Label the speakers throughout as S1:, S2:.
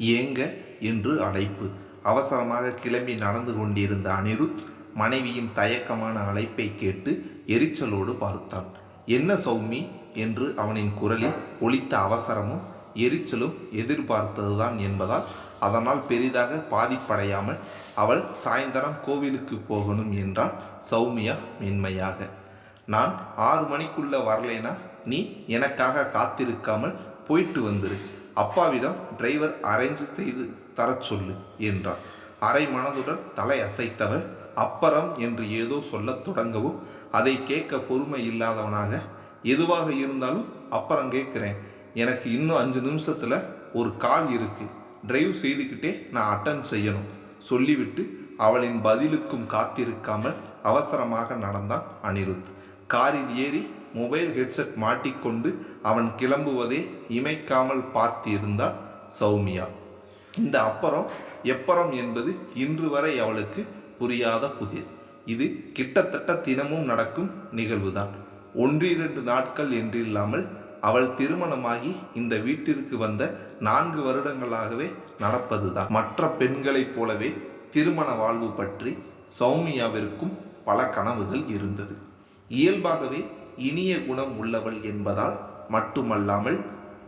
S1: ஏங்க? என்று அழைப்பு. அவசரமாக கிளம்பி நடந்து கொண்டிருந்த அனிருத் மனைவியின் தயக்கமான அழைப்பை கேட்டு எரிச்சலோடு பார்த்தான். என்ன சௌமி? என்று அவனின் குரலில் ஒலித்த அவசரமும் எரிச்சலும் எதிர்பார்த்ததுதான் என்பதால் அதனால் பெரிதாக பாதிப்படையாமல் அவள் சாயந்தரம் கோவிலுக்கு போகணும் என்றான் சௌமியா மென்மையாக. நான் ஆறு மணிக்குள்ள வரலேனா? நீ எனக்காக காத்திருக்காமல் போயிட்டு வந்துரு. அப்பாவிடம் டிரைவர் அரேஞ்ச் செய்து தரச் சொல்லு என்றார் அரை மனதுடன் தலை அசைத்தவர் அப்பறம் என்று ஏதோ சொல்லத் தொடங்கவும் அதை கேட்க பொறுமை இல்லாதவனாக எதுவாக இருந்தாலும் அப்புறம் கேட்குறேன். எனக்கு இன்னும் அஞ்சு நிமிஷத்தில் ஒரு கால் இருக்கு. டிரைவ் செய்துக்கிட்டே நான் அட்டன் செய்யணும் சொல்லிவிட்டு அவளின் பதிலுக்கும் காத்திருக்காமல் அவசரமாக நடந்தான் அனிருத். காரில் ஏறி மொபைல் ஹெட்செட் மாட்டிக்கொண்டு அவன் கிளம்புவதை இமைக்காமல் பார்த்திருந்தாள் சௌமியா. இந்த அப்புறம் எப்பறம் என்பது இன்று வரை அவளுக்கு புரியாத புதிர். இது கிட்டத்தட்ட தினமும் நடக்கும் நிகழ்வுதான். ஒன்றிரண்டு நாட்கள் என்றில்லாமல் அவள் திருமணமாகி இந்த வீட்டிற்கு வந்த நான்கு வருடங்களாகவே நடப்பதுதான். மற்ற பெண்களைப் போலவே திருமண வாழ்வு பற்றி சௌமியாவிற்கும் பல கனவுகள் இருந்தது. இயல்பாகவே இனிய குணம் உள்ளவள் என்பதால் மட்டுமல்லாமல்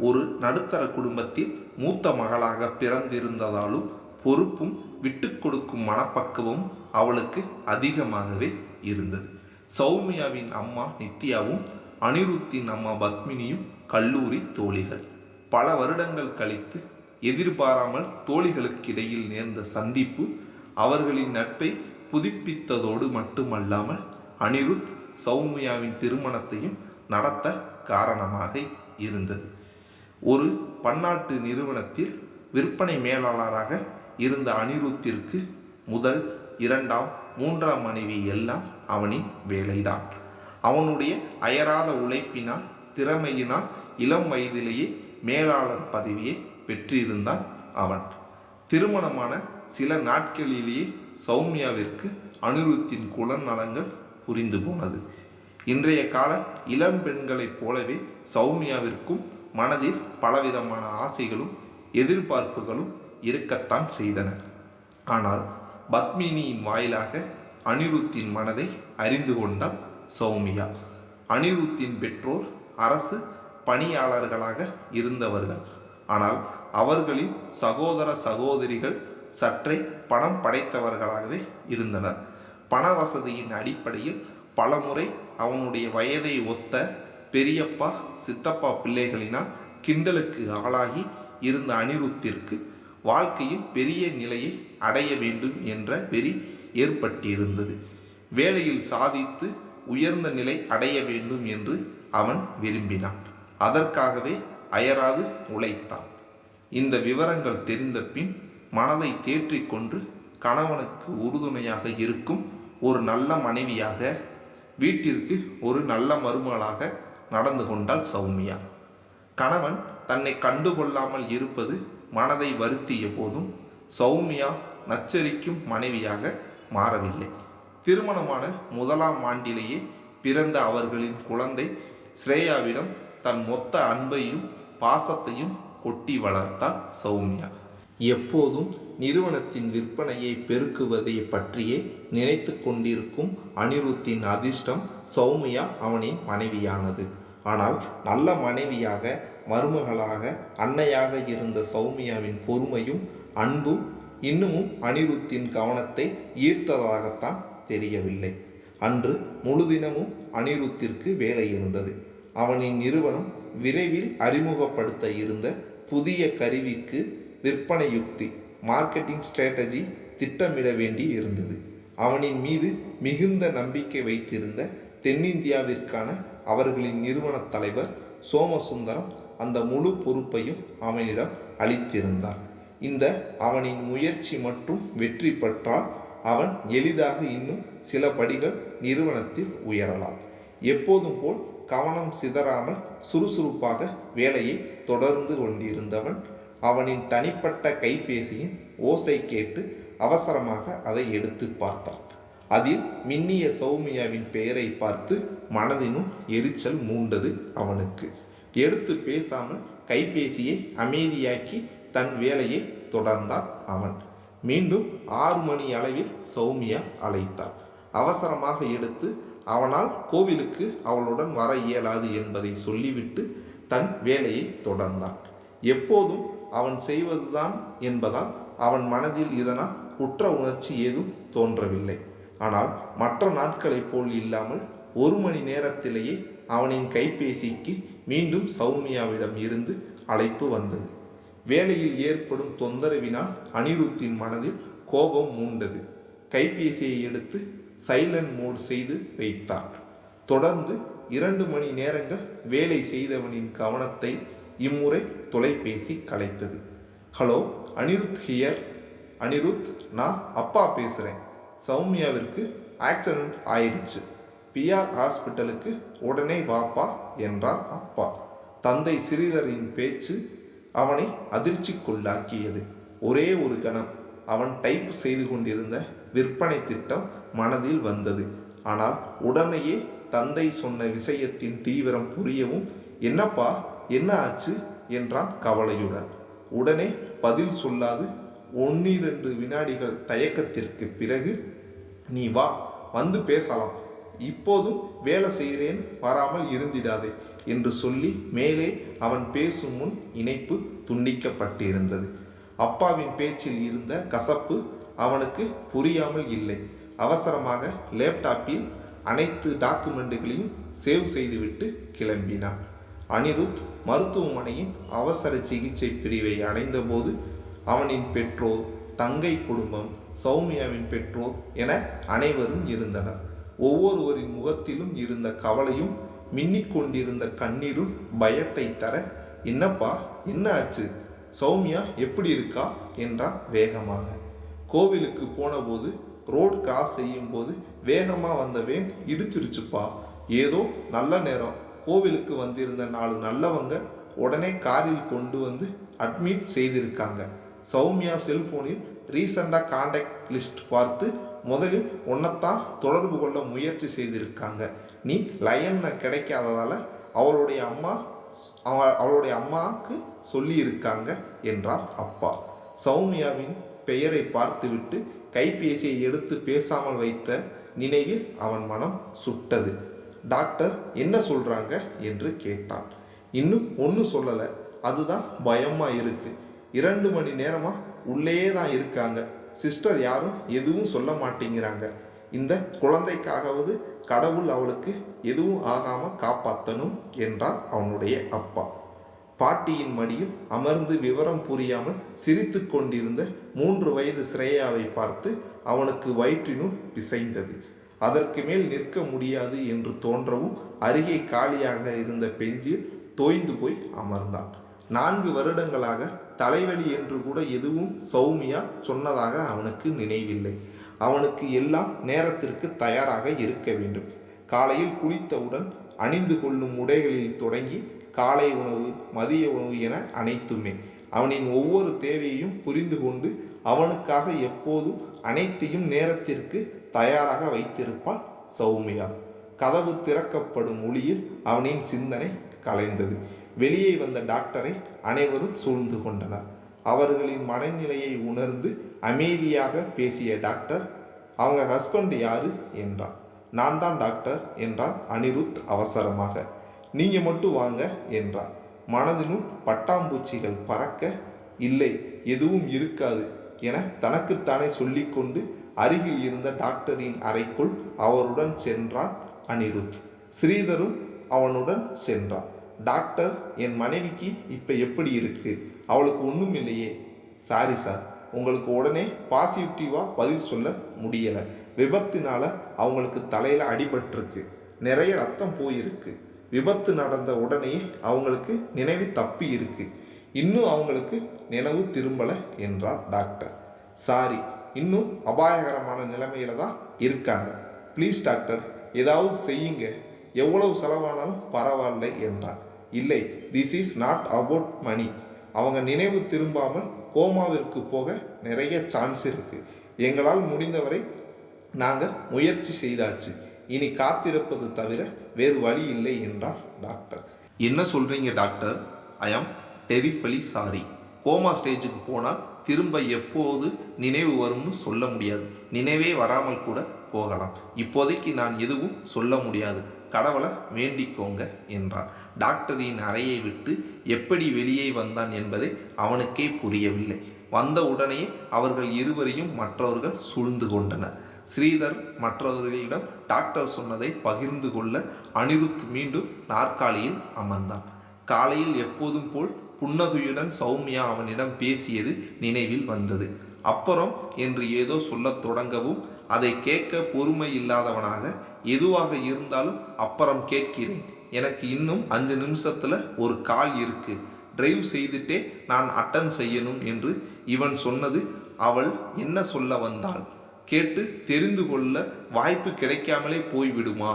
S1: ஒரு நடுத்தர குடும்பத்தில் மூத்த மகளாக பிறந்திருந்ததாலும் பொறுப்பும் விட்டு கொடுக்கும் மனப்பக்குவம் அவளுக்கு அதிகமாகவே இருந்தது. சௌமியாவின் அம்மா நித்யாவும் அனிருத்தின் அம்மா பத்மினியும் கல்லூரி தோழிகள். பல வருடங்கள் கழித்து எதிர்பாராமல் தோழிகளுக்கிடையில் நேர்ந்த சந்திப்பு அவர்களின் நட்பை புதுப்பித்ததோடு மட்டுமல்லாமல் அனிருத் சௌமியாவின் திருமணத்தையும் நடத்த காரணமாக இருந்தது. ஒரு பன்னாட்டு நிறுவனத்தில் விற்பனை மேலாளராக இருந்த அனிருத்திற்கு முதல் இரண்டாம் மூன்றாம் மனைவி எல்லாம் அவனின் வேலைதான். அவனுடைய அயராத உழைப்பினால் திறமையினால் இளம் வயதிலேயே மேலாளர் பதவியை பெற்றிருந்தான் அவன். திருமணமான சில நாட்களிலேயே சௌமியாவிற்கு அனிருத்தின் குலநலங்கள் புரிந்து போனது. இன்றைய கால இளம் பெண்களைப் போலவே சௌமியாவிற்கும் மனதில் பலவிதமான ஆசைகளும் எதிர்பார்ப்புகளும் இருக்கத்தான் செய்தன. ஆனால் பத்மினியின் வாயிலாக அனிருத்தின் மனதை அறிந்து கொண்டார் சௌமியா. அனிருத்தின் பெற்றோர் அரசு பணியாளர்களாக இருந்தவர்கள். ஆனால் அவர்களின் சகோதர சகோதரிகள் சற்றே பணம் படைத்தவர்களாகவே இருந்தனர். பண வசதியின் அடிப்படையில் பலமுறை அவனுடைய வயதை ஒத்த பெரியப்பா சித்தப்பா பிள்ளைகளினால் கிண்டலுக்கு ஆளாகி இருந்த அனிருத்திற்கு வாழ்க்கையில் பெரிய நிலையை அடைய வேண்டும் என்ற வெறி ஏற்பட்டிருந்தது. வேலையில் சாதித்து உயர்ந்த நிலை அடைய வேண்டும் என்று அவன் விரும்பினான். அதற்காகவே அயராது உழைத்தான். இந்த விவரங்கள் தெரிந்த பின் மனதை தேற்றிக்கொண்டு கணவனுக்கு உறுதுணையாக இருக்கும் ஒரு நல்ல மனைவியாக வீட்டிற்கு ஒரு நல்ல மருமகளாக நடந்து கொண்டாள் சௌமியா. கணவன் தன்னை கண்டுகொள்ளாமல் இருப்பது மனதை வருத்திய போதும் சௌமியா நச்சரிக்கும் மனைவியாக மாறவில்லை. திருமணமான முதலாம் ஆண்டிலேயே பிறந்த அவர்களின் குழந்தை ஸ்ரேயாவிடம் தன் மொத்த அன்பையும் பாசத்தையும் கொட்டி வளர்த்தாள் சௌமியா. எப்போதும் நிறுவனத்தின் விற்பனையை பெருக்குவதை பற்றியே நினைத்து கொண்டிருக்கும் அனிருத்தின் அதிர்ஷ்டம் சௌமியா அவனின் மனைவியானது. ஆனால் நல்ல மனைவியாக மருமகளாக அன்னையாக இருந்த சௌமியாவின் பொறுமையும் அன்பும் இன்னமும் அனிருத்தின் கவனத்தை ஈர்த்ததாகத்தான் தெரியவில்லை. அன்று முழுதினமும் அனிருத்திற்கு வேலை இருந்தது. அவனின் நிறுவனம் விரைவில் அறிமுகப்படுத்த இருந்த புதிய கருவிக்கு விற்பனை யுக்தி மார்க்கெட்டிங் ஸ்ட்ராட்டஜி திட்டமிட வேண்டி இருந்தது. அவனின் மீது மிகுந்த நம்பிக்கை வைத்திருந்த தென்னிந்தியாவிற்கான அவர்களின் நிறுவன தலைவர் சோமசுந்தரம் அந்த முழு பொறுப்பையும் அவனிடம் அளித்திருந்தார். இந்த அவனின் முயற்சி மற்றும் வெற்றி பெற்றால் அவன் எளிதாக இன்னும் சில படிகள் நிறுவனத்தில் உயரலாம். எப்போதும் போல் கவனம் சிதறாமல் சுறுசுறுப்பாக வேலையை தொடர்ந்து கொண்டிருந்தவன் அவனின் தனிப்பட்ட கைபேசியின் ஓசை கேட்டு அவசரமாக அதை எடுத்து பார்த்தான். அதில் மின்னிய சௌமியாவின் பெயரை பார்த்து மனதினும் எரிச்சல் மூண்டது அவனுக்கு. எடுத்து பேசாமல் கைபேசியை அமைதியாக்கி தன் வேலையை தொடர்ந்தான் அவன். மீண்டும் ஆறு மணி அளவில் சௌமியா அழைத்தாள். அவசரமாக எடுத்து அவனால் கோவிலுக்கு அவளுடன் வர இயலாது என்பதை சொல்லிவிட்டு தன் வேலையை தொடர்ந்தான். எப்போதும் அவன் செய்வதுதான் என்பதால் அவன் மனதில் இதனால் குற்ற உணர்ச்சி ஏதும் தோன்றவில்லை. ஆனால் மற்ற நாட்களைப் போல் இல்லாமல் ஒரு மணி நேரத்திலேயே அவனின் கைபேசிக்கு மீண்டும் சௌமியாவிடம் இருந்து அழைப்பு வந்தது. வேலையில் ஏற்படும் தொந்தரவினால் அனிருத்தின் மனதில் கோபம் மூண்டது. கைபேசியை எடுத்து சைலண்ட் மோட் செய்து வைத்தார் தொடர்ந்து இரண்டு மணி நேரங்கள் வேலை செய்தவனின் கவனத்தை இம்முறை தொலைபேசி கலைத்தது. Hello Anirudh here. அனிருத் நான் அப்பா பேசுகிறேன் சௌமியாவிற்கு ஆக்சிடெண்ட் ஆயிடுச்சு பிஆர் ஹாஸ்பிட்டலுக்கு உடனே வாப்பா என்றார் அப்பா. தந்தை சிறிதரின் பேச்சு அவனை அதிர்ச்சிக்குள்ளாக்கியது. ஒரே ஒரு கணம் அவன் டைப் செய்து கொண்டிருந்த விற்பனை திட்டம் மனதில் வந்தது. ஆனால் உடனேயே தந்தை சொன்ன விஷயத்தின் தீவிரம் புரியவும் என்னப்பா என்ன ஆச்சு என்றான் கவலையுடன். உடனே பதில் சொல்லாது ஒன்னிரண்டு வினாடிகள் தயக்கத்திற்கு பிறகு நீ வா வந்து பேசலாம். இப்போதும் வேலை செய்கிறேன் வராமல் இருந்திடாதே என்று சொல்லி மேலே அவன் பேசும் முன் இணைப்பு துண்டிக்கப்பட்டிருந்தது. அப்பாவின் பேச்சில் இருந்த கசப்பு அவனுக்கு புரியாமல் இல்லை. அவசரமாக லேப்டாப்பில் அனைத்து டாக்குமெண்ட்டுகளையும் சேவ் செய்துவிட்டு கிளம்பினான். அனிருத் மருத்துவமனையின் அவசர சிகிச்சை பிரிவை அடைந்தபோது அவனின் பெற்றோர் தங்கை குடும்பம் சௌமியாவின் பெற்றோர் என அனைவரும் இருந்தனர். ஒவ்வொருவரின் முகத்திலும் இருந்த கவலையும் மின்னிக் கொண்டிருந்த கண்ணீரும் பயத்தை தர என்னப்பா என்ன ஆச்சு? சௌமியா எப்படி இருக்கா? என்றான் வேகமாக. கோவிலுக்கு போனபோது ரோடு கிராஸ் செய்யும்போது வேகமாக வந்த வேன் இடிச்சிருச்சுப்பா. ஏதோ நல்ல நேரம். கோவிலுக்கு வந்திருந்த நாலு நல்லவங்க உடனே காரில் கொண்டு வந்து அட்மிட் செய்திருக்காங்க. சௌமியா செல்போனில் ரீசண்டாக காண்டாக்ட் லிஸ்ட் பார்த்து முதலில் உன்னைத்தான் தொடர்பு கொள்ள முயற்சி செய்திருக்காங்க. நீ லயன் கிடைக்காததால் அவளுடைய அம்மா அவ அவளுடைய அம்மாவுக்கு சொல்லியிருக்காங்க என்றார் அப்பா. சௌமியாவின் பெயரை பார்த்துவிட்டு கைபேசியை எடுத்து பேசாமல் வைத்த நினைவில் அவன் மனம் சுட்டது. டாக்டர் என்ன சொல்கிறாங்க என்று கேட்டான். இன்னும் ஒன்றும் சொல்லலை. அதுதான் பயமாக இருக்குது இரண்டு மணி நேரமாக உள்ளேயே தான் இருக்காங்க. சிஸ்டர் யாரும் எதுவும் சொல்ல மாட்டேங்கிறாங்க. இந்த குழந்தைக்காகவது கடவுள் அவளுக்கு எதுவும் ஆகாமல் காப்பாற்றணும் என்றார் அவனுடைய அப்பா. பாட்டியின் மடியில் அமர்ந்து விவரம் புரியாமல் சிரித்து கொண்டிருந்த மூன்று வயது ஸ்ரேயாவை பார்த்து அவனுக்கு வயிற்றினுள் பிசைந்தது. அதற்கு மேல் நிற்க முடியாது என்று தோன்றவும் அருகே காலியாக இருந்த பெஞ்சில் தோய்ந்து போய் அமர்ந்தான். நான்கு வருடங்களாக தலைவலி என்று கூட எதுவும் சௌமியா சொன்னதாக அவனுக்கு நினைவில்லை. அவனுக்கு எல்லாம் நேரத்திற்கு தயாராக இருக்க வேண்டும். காலையில் குளித்தவுடன் அணிந்து கொள்ளும் உடைகளில் தொடங்கி காலை உணவு மதிய உணவு என அனைத்துமே. அவனின் ஒவ்வொரு தேவையையும் புரிந்து கொண்டு அவனுக்காக எப்போதும் அனைத்தையும் நேரத்திற்கு தயாராக வைத்திருப்பாள் சௌமியா. கதவு திறக்கப்படும் ஒளியில் அவனின் சிந்தனை கலைந்தது. வெளியே வந்த டாக்டரை அனைவரும் சூழ்ந்து கொண்டனர். அவர்களின் மனநிலையை உணர்ந்து அமைதியாக பேசிய டாக்டர் அவங்க ஹஸ்பண்ட் யாரு? என்றார் நான் தான் டாக்டர் என்றான் அனிருத் அவசரமாக. நீங்கள் மட்டும் வாங்க என்றார் மனதினுள் பட்டாம்பூச்சிகள் பறக்க இல்லை எதுவும் இருக்காது என தனக்குத்தானே சொல்லிக்கொண்டு அருகில் இருந்த டாக்டரின் அறைக்குள் அவருடன் சென்றான் அனிருத். ஸ்ரீதரும் அவனுடன் சென்றான். டாக்டர் என் மனைவிக்கு இப்போ எப்படி இருக்கு? அவளுக்கு ஒன்றும் இல்லையே. சாரி சார் உங்களுக்கு உடனே பாசிட்டிவாக பதில் சொல்ல முடியலை. விபத்தினால் அவங்களுக்கு தலையில் அடிபட்டிருக்கு. நிறைய ரத்தம் போயிருக்கு. விபத்து நடந்த உடனே அவங்களுக்கு நினைவு தப்பி இருக்கு. இன்னும் அவங்களுக்கு நினைவு திரும்பலை என்றார் டாக்டர். சாரி இன்னும் அபாயகரமான நிலைமையில தான் இருக்காங்க. ப்ளீஸ் டாக்டர் ஏதாவது செய்யுங்க. எவ்வளவு செலவானாலும் பரவாயில்லை என்றார். இல்லை this is not about money அவங்க நினைவு திரும்பாமல் கோமாவிற்கு போக நிறைய சான்ஸ் இருக்குது எங்களால் முடிந்தவரை நாங்கள் முயற்சி செய்தாச்சு. இனி காத்திருப்பது தவிர வேறு வழி இல்லை என்றார் டாக்டர் என்ன சொல்கிறீங்க டாக்டர் ஐ ஆம் டெரிஃபலி சாரி கோமா ஸ்டேஜுக்கு போனால் திரும்ப எப்போது நினைவு வரும்னு சொல்ல முடியாது. நினைவே வராமல் கூட போகலாம். இப்போதைக்கு நான் எதுவும் சொல்ல முடியாது. கடவுளை வேண்டிக்கோங்க என்றார். டாக்டரின் அறையை விட்டு எப்படி வெளியே வந்தான் என்பதை அவனுக்கே புரியவில்லை. வந்த உடனே அவர்கள் இருவரையும் மற்றவர்கள் சூழ்ந்து கொண்டனர். ஸ்ரீதர் மற்றவர்களிடம் டாக்டர் சொன்னதை பகிர்ந்து கொள்ள அனிருத் மீண்டும் நாற்காலியில் அமர்ந்தான். காலையில் எப்போதும் போல் புன்னகையுடன் சௌமியா அவனிடம் பேசியது நினைவில் வந்தது. அப்புறம் என்று ஏதோ சொல்லத் தொடங்கவும் அதை கேட்க பொறுமை இல்லாதவனாக எதுவாக இருந்தாலும் அப்புறம் கேட்கிறேன். எனக்கு இன்னும் அஞ்சு நிமிஷத்தில் ஒரு கால் இருக்கு. டிரைவ் செய்துட்டே நான் அட்டன் செய்யணும் என்று இவன் சொன்னது அவள் என்ன சொல்ல வந்தாள்? கேட்டு தெரிந்து கொள்ள வாய்ப்பு கிடைக்காமலே போய்விடுமா?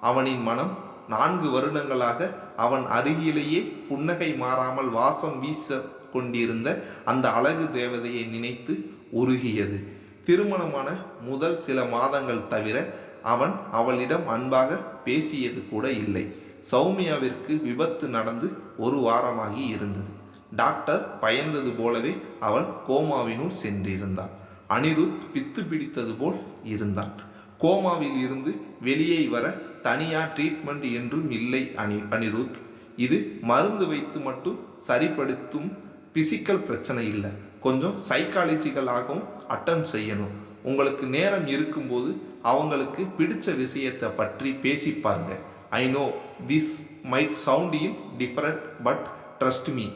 S1: அவனின் மனம் நான்கு வருடங்களாக அவன் அருகிலேயே புன்னகை மாறாமல் வாசம் வீச கொண்டிருந்த அந்த அழகு தேவதையை நினைத்து உருகியது. திருமணமான முதல் சில மாதங்கள் தவிர அவன் அவளிடம் அன்பாக பேசியது கூட இல்லை. சௌமியாவிற்கு விபத்து நடந்து ஒரு வாரமாகி இருந்தது. டாக்டர் பயந்தது போலவே அவள் கோமாவினுள் சென்றிருந்தாள் அனிருத் பித்து பிடித்தது போல் இருந்தான். கோமாவில் இருந்து வெளியே வர தனியாக ட்ரீட்மெண்ட் என்றும் இல்லை அனி அனிருத். இது மருந்து வைத்து மட்டும் சரிப்படுத்தும் பிசிக்கல் பிரச்சனை இல்லை. கொஞ்சம் சைக்காலஜிக்கலாகவும் அட்டன் செய்யணும். உங்களுக்கு நேரம் இருக்கும்போது அவங்களுக்கு பிடிச்ச விஷயத்தை பற்றி பேசி பாருங்க. I know this might sound in different but trust me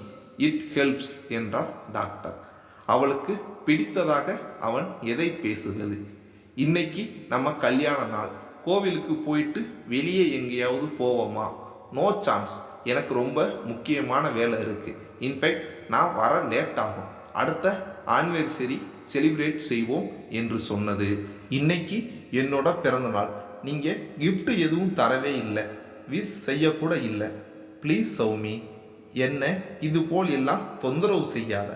S1: it helps என்றார் டாக்டர் அவளுக்கு பிடித்ததாக அவன் எதை பேசுகிறது இன்னைக்கு நம்ம கல்யாண நாள். கோவிலுக்கு போயிட்டு வெளியே எங்கேயாவது போவோமா? நோ சான்ஸ் எனக்கு ரொம்ப முக்கியமான வேலை இருக்குது இன்ஃபேக்ட் நான் வர லேட் ஆகும். அடுத்த ஆனிவர்சரி செலிப்ரேட் செய்வோம் என்று சொன்னது. இன்னைக்கு என்னோட பிறந்தநாள். நீங்கள் கிஃப்ட் எதுவும் தரவே இல்லை. விஷ் செய்யக்கூட இல்லை. ப்ளீஸ் சௌமி என்ன இது போல் எல்லாம் தொந்தரவு செய்யாத.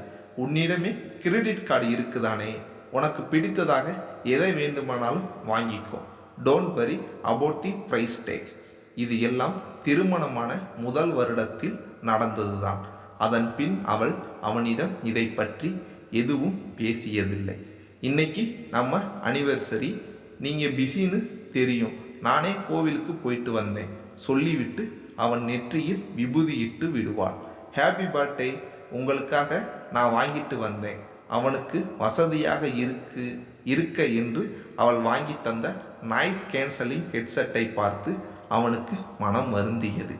S1: உன்னிடமே கிரெடிட் கார்டு இருக்குதானே? உனக்கு பிடித்ததாக எதை வேண்டுமானாலும் வாங்கிக்கோ. Don't worry about the price take இது எல்லாம் திருமணமான முதல் வருடத்தில் நடந்ததுதான். அதன் பின் அவள் அவனிடம் இதை பற்றி எதுவும் பேசியதில்லை. இன்னைக்கு நம்ம அனிவர்சரி நீங்கள் பிஸின்னு தெரியும். நானே கோவிலுக்கு போயிட்டு வந்தேன். சொல்லிவிட்டு அவன் நெற்றியில் விபூதியிட்டு விடுவாள். ஹாப்பி பர்த்டே உங்களுக்காக நான் வாங்கிட்டு வந்தேன். அவனுக்கு வசதியாக இருக்கு. இருக்க என்று அவள் வாங்கி தந்த நாய்ஸ் கேன்சலிங் ஹெட்செட்டை பார்த்து அவனுக்கு மனம் வருந்தியது.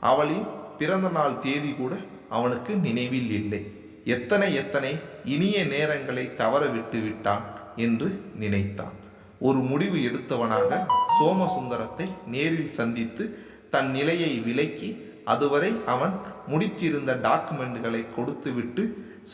S1: அவளின் பிறந்த நாள் தேதி கூட அவனுக்கு நினைவில் இல்லை. எத்தனை எத்தனை இனிய நேரங்களை தவற விட்டு விட்டான் என்று நினைத்தான். ஒரு முடிவு எடுத்தவனாக சோமசுந்தரத்தை நேரில் சந்தித்து தன் நிலையை விலக்கி அதுவரை அவன் முடித்திருந்த டாக்குமெண்ட்களை கொடுத்துவிட்டு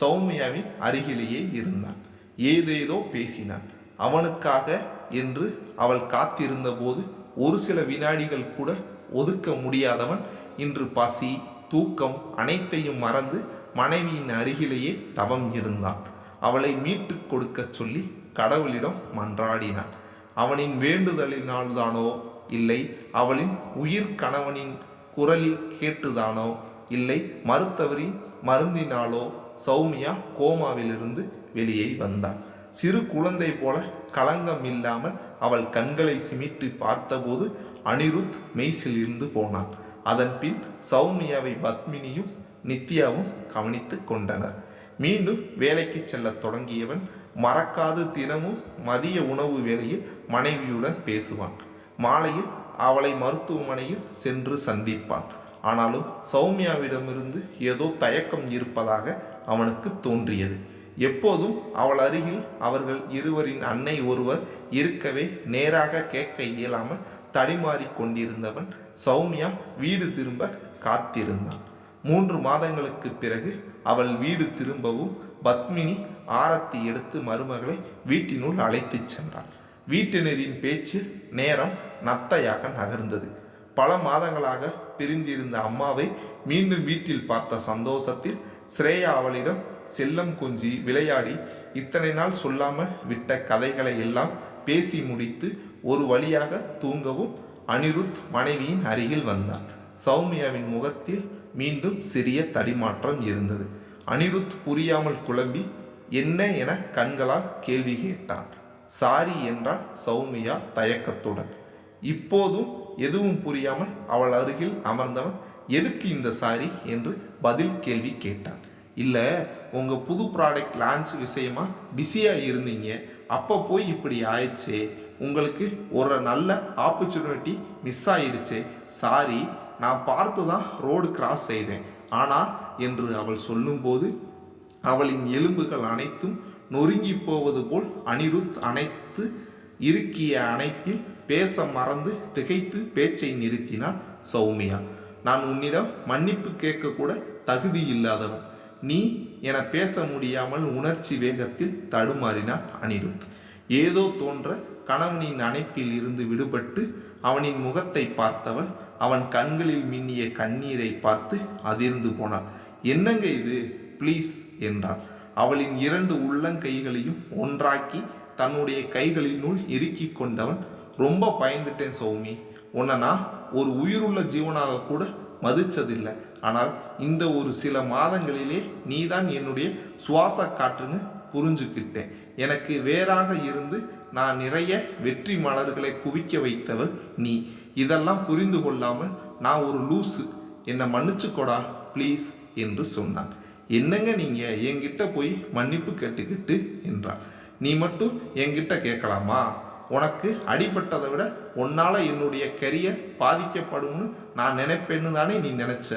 S1: சௌமியாவின் அருகிலேயே இருந்தான். ஏதேதோ பேசினான். அவனுக்காக என்று அவள் காத்திருந்தபோது ஒரு சில வினாடிகள் கூட ஒதுக்க முடியாதவன் இன்று பசி தூக்கம் அனைத்தையும் மறந்து மனைவியின் அருகிலேயே தவம் இருந்தான். அவளை மீட்டு கொடுக்க சொல்லி கடவுளிடம் மன்றாடினான். அவனின் வேண்டுதலினால்தானோ இல்லை அவளின் உயிர் கணவனின் குரலில் கேட்டுதானோ இல்லை மறுத்தவரின் மருந்தினாலோ சௌமியா கோமாவிலிருந்து வெளியே வந்தாள் சிறு குழந்தை போல களங்கம் இல்லாமல் அவள் கண்களை சிமிட்டு பார்த்தபோது அனிருத் மெய்சிலிருந்து போனான். அதன்பின் சௌமியாவை பத்மினியும் நித்யாவும் கவனித்து கொண்டனர். மீண்டும் வேலைக்கு செல்லத் தொடங்கியவன் மறக்காது தினமும் மதிய உணவு வேளையில் மனைவியுடன் பேசுவான். மாலையில் அவளை மருத்துவமனையில் சென்று சந்திப்பான். ஆனாலும் சௌமியாவிடமிருந்து ஏதோ தயக்கம் இருப்பதாக அவனுக்கு தோன்றியது. எப்போதும் அவள் அருகில் அவர்கள் இருவரின் அன்னை ஒருவர் இருக்கவே நேராக கேட்க இயலாமல் தடிமாறி கொண்டிருந்தவன் சௌமியா வீடு திரும்ப காத்திருந்தான். மூன்று மாதங்களுக்கு பிறகு அவள் வீடு திரும்பவும் பத்மினி ஆரத்தி எடுத்து மருமகளை வீட்டினுள் அழைத்துச் சென்றாள். வீட்டினரின் பேச்சு நேரம் நத்தையாக நகர்ந்தது. பல மாதங்களாக பிரிந்திருந்த அம்மாவை மீண்டும் வீட்டில் பார்த்த சந்தோஷத்தில் ஸ்ரேயா அவளிடம் செல்லம் கொஞ்சி விளையாடி இத்தனை நாள் சொல்லாமல் விட்ட கதைகளை எல்லாம் பேசி முடித்து ஒரு வழியாக தூங்கவும் அனிருத் மனைவியின் அருகில் வந்தான். சௌமியாவின் முகத்தில் மீண்டும் சிறிய தடிமாற்றம் இருந்தது. அனிருத் புரியாமல் குழம்பி என்ன என கண்களால் கேள்வி கேட்டான். சாரி என்றால் சௌமியா தயக்கத்துடன். இப்போதும் எதுவும் புரியாமல் அவள் அருகில் அமர்ந்தவன் எதுக்கு இந்த சாரி? என்று பதில் கேள்வி கேட்டான். இல்லை உங்கள் புது ப்ராடக்ட் லான்ச் விஷயமா பிஸியாக இருந்தீங்க. அப்போ போய் இப்படி ஆயிடுச்சே. உங்களுக்கு ஒரு நல்ல ஆப்பர்ச்சுனிட்டி மிஸ் ஆயிடுச்சு. சாரி நான் பார்த்து தான் ரோடு கிராஸ் செய்தேன். ஆனால் என்று அவள் சொல்லும்போது அவளின் எலும்புகள் அனைத்தும் நொறுங்கி போவது போல் அனிருத் அனைத்து இருக்கிய அணைப்பில் பேச மறந்து திகைத்து பேச்சை நிறுத்தினாள் சௌமியா. நான் உன்னிடம் மன்னிப்பு கேட்கக்கூட தகுதி இல்லாதவன். நீ என பேச முடியாமல் உணர்ச்சி வேகத்தில் தடுமாறினான் அனிருத். ஏதோ தோன்ற கணவனின் அணைப்பில் இருந்து விடுபட்டு அவனின் முகத்தை பார்த்தவள் அவன் கண்களில் மின்னிய கண்ணீரை பார்த்து அதிர்ந்து போனாள். என்னங்க இது? ப்ளீஸ் என்றாள். அவளின் இரண்டு உள்ளங்கைகளையும் ஒன்றாக்கி தன்னுடைய கைகளினுள் இறுக்கி கொண்டவன் ரொம்ப பயந்துட்டேன் சௌமி. உன்னை நான் ஒரு உயிருள்ள ஜீவனாக கூட மதிச்சதில்லை. ஆனால் இந்த ஒரு சில மாதங்களிலே நீதான் என்னுடைய சுவாச காற்றுன்னு புரிஞ்சுக்கிட்டேன். எனக்கு வேறாக இருந்து நான் நிறைய வெற்றி மலர்களை குவிக்க வைத்தவள் நீ. இதெல்லாம் புரிந்து கொள்ளாமல் நான் ஒரு லூசு. என்னை மன்னிச்சுக்கொடா ப்ளீஸ் என்று சொன்னான். என்னங்க நீங்கள் என்கிட்ட போய் மன்னிப்பு கேட்டுக்கிட்டு என்றான் நீ மட்டும் என்கிட்ட கேட்கலாமா? உனக்கு அடிபட்டதை விட உன்னால் என்னுடைய கரியர் பாதிக்கப்படும்னு நான் நினைப்பேன்னு தானே நீ நினச்ச?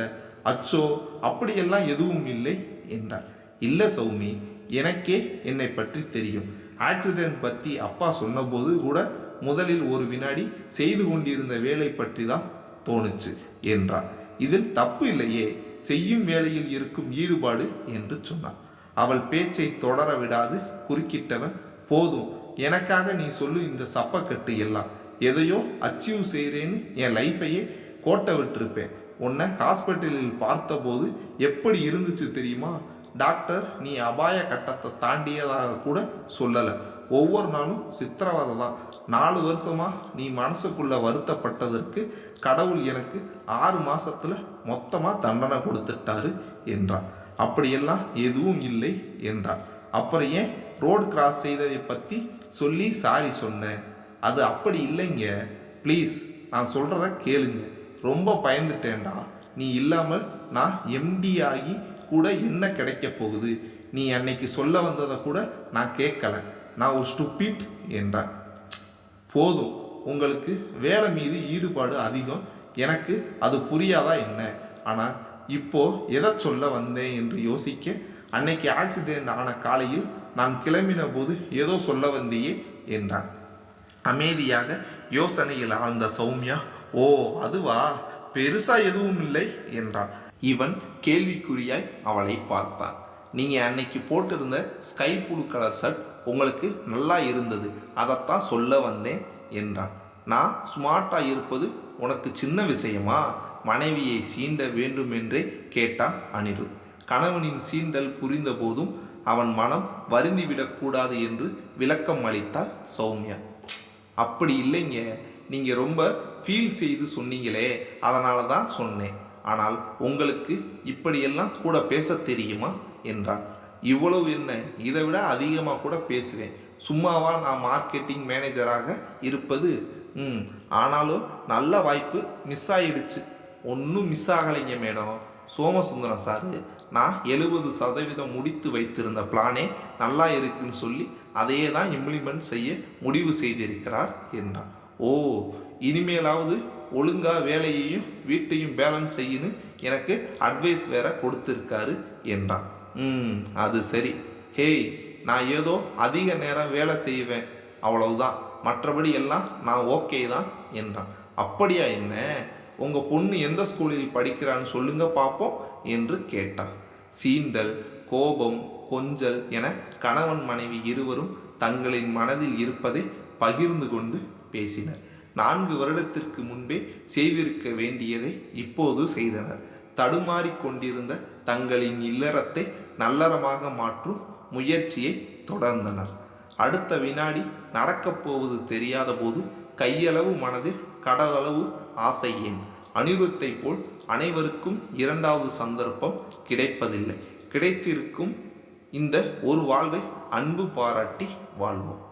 S1: அச்சோ அப்படியெல்லாம் எதுவும் இல்லை என்றார் இல்லை சௌமி எனக்கே என்னை பற்றி தெரியும். ஆக்சிடென்ட் பற்றி அப்பா சொன்னபோது கூட முதலில் ஒரு வினாடி செய்து கொண்டிருந்த வேலை பற்றி தான் தோணுச்சு என்றார் இதில் தப்பு இல்லையே செய்யும் வேலையில் இருக்கும் ஈடுபாடு என்று சொன்னார் அவள் பேச்சை தொடர விடாது குறுக்கிட்டவன். போதும் எனக்காக நீ சொல்லு இந்த சப்பக்கட்டு எல்லாம். எதையோ அச்சீவ் செய்கிறேன்னு என் லைஃபையே கோட்டை விட்டுருப்பேன் உன்னை ஹாஸ்பிட்டலில் பார்த்தபோது எப்படி இருந்துச்சு தெரியுமா? டாக்டர் நீ அபாய கட்டத்தை தாண்டியதாக கூட சொல்லலை. ஒவ்வொரு நாளும் சித்திரவதை தான். நாலு வருஷமா நீ மனசுக்குள்ளே வருத்தப்பட்டதற்கு கடவுள் எனக்கு ஆறு மாதத்தில் மொத்தமாக தண்டனை கொடுத்துட்டாரு என்றான் அப்படியெல்லாம் எதுவும் இல்லை என்றான் அப்புறம் ஏன் ரோடு கிராஸ் செய்ததை பற்றி சொல்லி சாரி சொன்னேன்? அது அப்படி இல்லைங்க. ப்ளீஸ் நான் சொல்கிறத கேளுங்க. ரொம்ப பயந்துட்டேன்டா. நீ இல்லாமல் நான் எம்டி ஆகி கூட என்ன கிடைக்க போகுது? நீ அன்னைக்கு சொல்ல வந்ததை கூட நான் கேட்கல. நான் ஒரு ஸ்டுப்பிட் என்றான். போதும். உங்களுக்கு வேலை மீது ஈடுபாடு அதிகம். எனக்கு அது புரியாதா என்ன? ஆனால் இப்போ எதை சொல்ல வந்தேன் என்று யோசிக்க அன்னைக்கு ஆக்சிடென்ட் ஆன காலையில் நான் கிளம்பின போது ஏதோ சொல்ல வந்தியே என்றான். அமைதியாக யோசனையில் ஆழ்ந்த சௌமியா ஓ அதுவா? பெருசா எதுவும் இல்லை என்றான். இவன் கேள்விக்குறியாய் அவளை பார்த்தான். நீங்க அன்னைக்கு போட்டிருந்த ஸ்கை ப்ளூ கலர் ஷர்ட் உங்களுக்கு நல்லா இருந்தது அதைத்தான் சொல்ல வந்தேன் என்றான். நான் ஸ்மார்ட்டாக இருப்பது உனக்கு சின்ன விஷயமா? மனைவியை சீண்ட வேண்டுமென்றே கேட்டான் அனிருத். கணவனின் சீண்டல் புரிந்த போதும் அவன் மனம் வருந்திவிடக்கூடாது என்று விளக்கம் அளித்தாள் சௌமியா. அப்படி இல்லைங்க. நீங்கள் ரொம்ப ஃபீல் செய்து சொன்னீங்களே அதனால தான் சொன்னேன். ஆனால் உங்களுக்கு இப்படியெல்லாம் கூட பேச தெரியுமா? என்றான். இவ்வளவு என்ன? இதை விட அதிகமாக கூட பேசுவேன். சும்மாவா நான் மார்க்கெட்டிங் மேனேஜராக இருப்பது? ம் ஆனாலும் நல்ல வாய்ப்பு மிஸ் ஆயிடுச்சு. ஒன்றும் மிஸ் ஆகலைங்க மேடம். சோமசுந்தரம் சார் நான் எழுபது சதவீதம் முடித்து வைத்திருந்த பிளானே நல்லா இருக்குன்னு சொல்லி அதையே தான் இம்ப்ளிமெண்ட் செய்ய முடிவு செய்திருக்கிறார் என்றான். ஓ இனிமேலாவது ஒழுங்கா வேலையையும் வீட்டையும் பேலன்ஸ் செய்யுன்னு எனக்கு அட்வைஸ் வேற கொடுத்துருக்காரு என்றான். ம் அது சரி. ஹேய் நான் ஏதோ அதிக நேரம் வேலை செய்வேன். அவ்வளவுதான். மற்றபடி எல்லாம் நான் ஓகே தான் என்றான். அப்படியா என்ன? உங்கள் பொண்ணு எந்த ஸ்கூலில் படிக்கிறான்னு சொல்லுங்க பார்ப்போம் என்று கேட்டான். சீண்டல் கோபம் கொஞ்சல் என கணவன் மனைவி இருவரும் தங்களின் மனதில் இருப்பதை பகிர்ந்து கொண்டு பேசினர். நான்கு வருடத்திற்கு முன்பே செய்திருக்க வேண்டியதை இப்போது செய்தனர். தடுமாறி கொண்டிருந்த தங்களின் இல்லறத்தை நல்லறமாக மாற்றும் முயற்சியை தொடர்ந்தனர். அடுத்த வினாடி நடக்கப் போவது தெரியாத போது கையளவு மனதில் கடலளவு ஆசை ஏன்? அனிருத்தை போல் அனைவருக்கும் இரண்டாவது சந்தர்ப்பம் கிடைப்பதில்லை. கிடைத்திருக்கும் இந்த ஒரு வாழ்வை அன்பு பாராட்டி வாழ்வோம்.